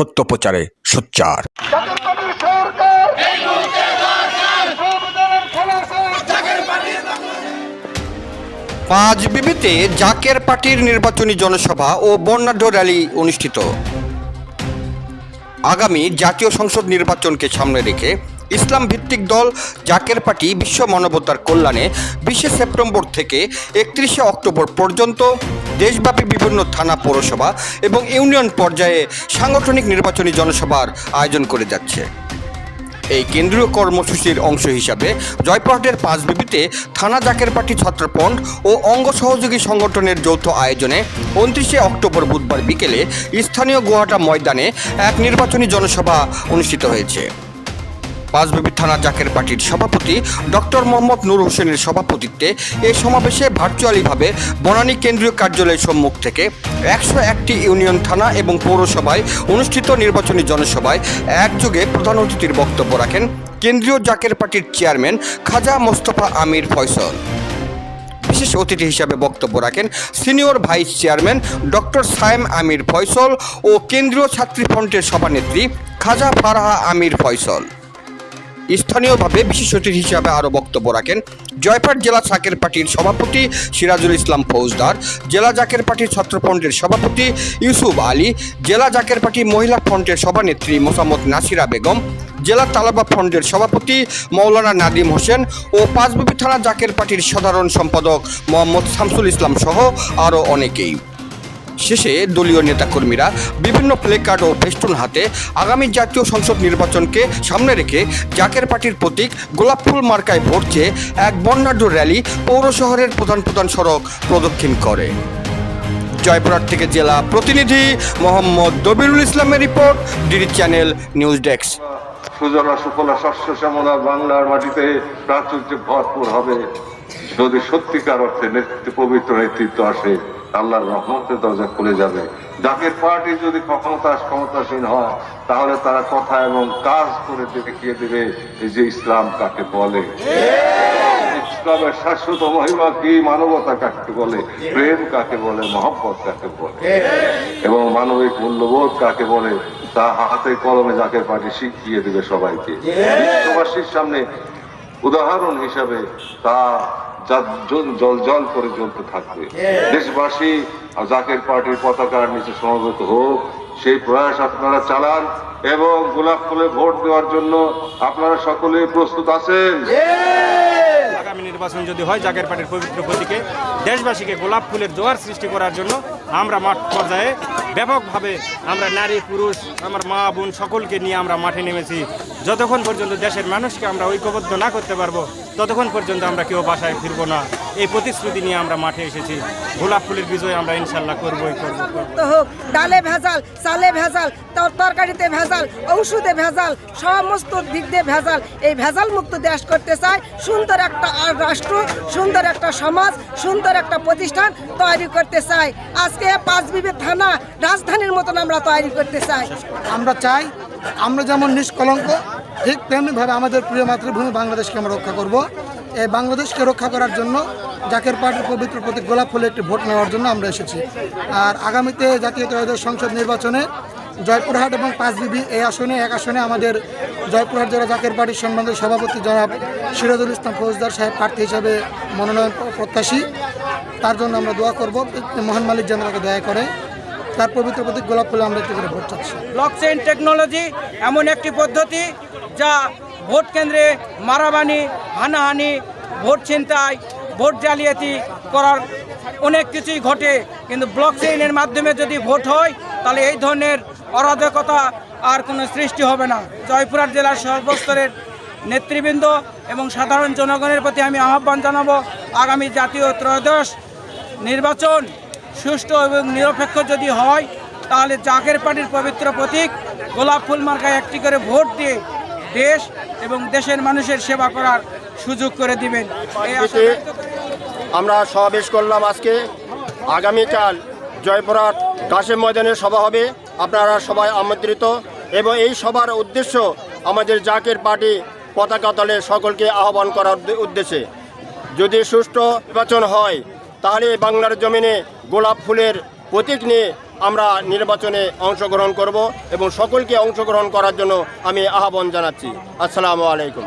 সত্য প্রচারে সোচ্চার। পাঁচ বিবিতে জাকের পার্টির নির্বাচনী জনসভা ও বর্ণাঢ্য র্যালি অনুষ্ঠিত। আগামী জাতীয় সংসদ নির্বাচনকে সামনে রেখে ইসলাম ভিত্তিক দল জাকের পার্টি বিশ্ব মানবতার কল্যাণে বিশে সেপ্টেম্বর থেকে একত্রিশে অক্টোবর পর্যন্ত দেশব্যাপী বিভিন্ন থানা, পৌরসভা এবং ইউনিয়ন পর্যায়ে সাংগঠনিক নির্বাচনী জনসভার আয়োজন করে যাচ্ছে। এই কেন্দ্রীয় কর্মসূচির অংশ হিসাবে জয়পুরহাটের পাঁচবিবিতে থানা জাকের পার্টি ছাত্রপন্ড ও অঙ্গ সহযোগী সংগঠনের যৌথ আয়োজনে উনত্রিশে অক্টোবর বুধবার বিকেলে স্থানীয় গুয়াহাটা ময়দানে এক নির্বাচনী জনসভা অনুষ্ঠিত হয়েছে। পাঁচবিবি থানা জাকের পার্টির সভাপতি ডক্টর মোহাম্মদ নূর হোসেনের সভাপতিত্বে এই সমাবেশে ভার্চুয়ালিভাবে বনানী কেন্দ্রীয় কার্যালয়ের সম্মুখ থেকে একশো একটি ইউনিয়ন থানা এবং পৌরসভায় অনুষ্ঠিত নির্বাচনী জনসভায় একযোগে প্রধান অতিথির বক্তব্য রাখেন কেন্দ্রীয় জাকের পার্টির চেয়ারম্যান খাজা মোস্তফা আমির ফয়সল। বিশেষ অতিথি হিসাবে বক্তব্য রাখেন senior vice chairman doctor Sayem Amir Faisal ও কেন্দ্রীয় ছাত্রী ফ্রন্টের সভানেত্রী খাজা ফারাহা আমির ফয়সল। স্থানীয়ভাবে বিশেষ অতিথি হিসাবে আরও বক্তব্য রাখেন জয়পাট জেলা সাকের পার্টির সভাপতি সিরাজুল ইসলাম ফৌজদার, জেলা জাকের পার্টির ছাত্রফ্রন্টের সভাপতি ইউসুফ আলী, জেলা জাকের পার্টি মহিলা ফ্রন্টের সভানেত্রী মোসাম্মদ নাসিরা বেগম, জেলা তালাবা ফ্রন্টের সভাপতি মৌলানা নাদিম হোসেন ও পাঁচবিবি থানা জাকের পার্টির সাধারণ সম্পাদক মোহাম্মদ শামসুল ইসলাম সহ আরও অনেকেই। শেষে দলীয় নেতাকর্মীরা বিভিন্ন প্লেকার্ড ও ফেস্টুন হাতে আগামী জাতীয় সংসদ নির্বাচনকে সামনে রেখে জাকের পার্টির প্রতীক গোলাপ ফুল মার্কায় চেয়ে এক বর্ণাঢ্য র্যালি পৌর শহরের প্রধান প্রধান সড়ক প্রদক্ষিণ করে। জয়পুরহাট থেকে জেলা প্রতিনিধি মোহাম্মদ দবিরুল ইসলামের report DD channel news desk. সুজলা সুফলা শস্য শ্যামলা বাংলার মাটিতে প্রাচুর্য ভরপুর হবে। যদি সত্যিকার অর্থে নেতৃত্ব, পবিত্র নেতৃত্ব আসে, আল্লাহর রহমতের দরজা খুলে যাবে। জাকের পার্টি যদি ক্ষমতা ক্ষমতাসীন হয়, তাহলে তারা কথা এবং কাজ করে দেখিয়ে দেবে এই যে ইসলাম কাকে বলে। ইসলামের শাশ্বত মহিমা কি, মানবতা কাকে বলে, প্রেম কাকে বলে, মহব্বত কাকে বলে? এবং মানবিক মূল্যবোধ কাকে বলে, তা হাতে কলমে জাকের পার্টি শিখিয়ে দেবে সবাইকে। বিশ্ববাসীর সামনে উদাহরণ হিসাবে তা জল জল করে জ্বলতে থাকবে। দেশবাসী আর জাকের পার্টির পতাকার নিচে সমবেত হোক সেই প্রয়াস আপনারা চালান এবং গোলাপ ফুলে ভোট দেওয়ার জন্য আপনারা সকলে প্রস্তুত আছেন। আগামী নির্বাচন যদি হয় জাগের পার্টির পবিত্র প্রতীকে দেশবাসীকে গোলাপ ফুলের জোয়ার সৃষ্টি করার জন্য আমরা মাঠ পর্যায়ে ব্যাপকভাবে আমরা নারী পুরুষ আমার মা বোন সকলকে নিয়ে আমরা মাঠে নেমেছি। যতক্ষণ পর্যন্ত দেশের মানুষকে আমরা ঐক্যবদ্ধ না করতে পারব ততক্ষণ পর্যন্ত আমরা কেউ বাসায় ফিরবো না। এই প্রতিশ্রুতি নিয়ে আমরা মাঠে এসেছি। গোলাপ ফুলের বিজয় আমরা ইনশাল্লাহ করবোই করব মুক্ত হোক ডালে ভেজাল চালে ভেজাল তর- তরকারিতে ভেজাল ঔষধে ভেজাল সমস্ত দিক দিয়ে ভেজাল। এই ভেজাল মুক্ত দেশ করতে চায় সুন্দর একটা আর রাষ্ট্র সুন্দর একটা সমাজ সুন্দর একটা প্রতিষ্ঠান তৈরি করতে চাই। আজকে পাঁচ বিবি থানা রাজধানীর মতন আমরা তৈরি করতে চাই। আমরা চাই আমরা যেমন নিষ্কলঙ্ক, ঠিক তেমনিভাবে আমাদের প্রিয় মাতৃভূমি বাংলাদেশকে আমরা রক্ষা করব। এই বাংলাদেশকে রক্ষা করার জন্য জাকের পার্টির পবিত্র প্রতীক গোলাপ ফুলে একটি ভোট নেওয়ার জন্য আমরা এসেছি। আর আগামীতে জাতীয় সংসদ নির্বাচনে জয়পুরহাট এবং পাঁচবিবি এই আসনে, এক আসনে আমাদের জয়পুরহাট জেলা জাকের পার্টির সম্বন্ধে সভাপতি জনাব সিরাজুল ইসলাম ফৌজদার সাহেব প্রার্থী হিসাবে মনোনয়ন প্রত্যাশী। তার জন্য আমরা দোয়া করব। মহান মালিক যেন দয়া করে। তার পবিত্র প্রতীক গোলাপ ফুলে আমরা একটি করে ভোট চাচ্ছি। ব্লকচেইন টেকনোলজি এমন একটি পদ্ধতি যা ভোট কেন্দ্রে মারামানি, হানাহানি, ভোট ছিনতাই, ভোট জালিয়াতি করার অনেক কিছুই ঘটে। কিন্তু ব্লকচেইনের মাধ্যমে যদি ভোট হয়, তাহলে এই ধরনের অরাজকতা আর কোনো সৃষ্টি হবে না। জয়পুরহাট জেলার সর্বস্তরের নেতৃবৃন্দ এবং সাধারণ জনগণের প্রতি আমি আহ্বান জানাব, আগামী জাতীয় ত্রয়োদশ নির্বাচন সুষ্ঠু এবং নিরপেক্ষ যদি হয় তাহলে জাকের পার্টির পবিত্র প্রতীক গোলাপ ফুল মার্কায় একটি করে ভোট দিয়ে দেশ এবং দেশের মানুষের সেবা করার সুযোগ করে দিবেন। আমরা সমাবেশ করলাম আজকে। আগামীকাল জয়পুরহাট কাশেম ময়দানে সভা হবে। আপনারা সবাই আমন্ত্রিত। এবং এই সভার উদ্দেশ্য আমাদের জাকের পার্টি পতাকা তলে সকলকে আহ্বান করার উদ্দেশ্যে। যদি সুষ্ঠু নির্বাচন হয় তাহলে বাংলার জমিনে গোলাপ ফুলের প্রতীক নিয়ে আমরা নির্বাচনে অংশগ্রহণ করব এবং সকলকে অংশগ্রহণ করার জন্য আমি আহ্বান জানাচ্ছি। আসসালামু আলাইকুম।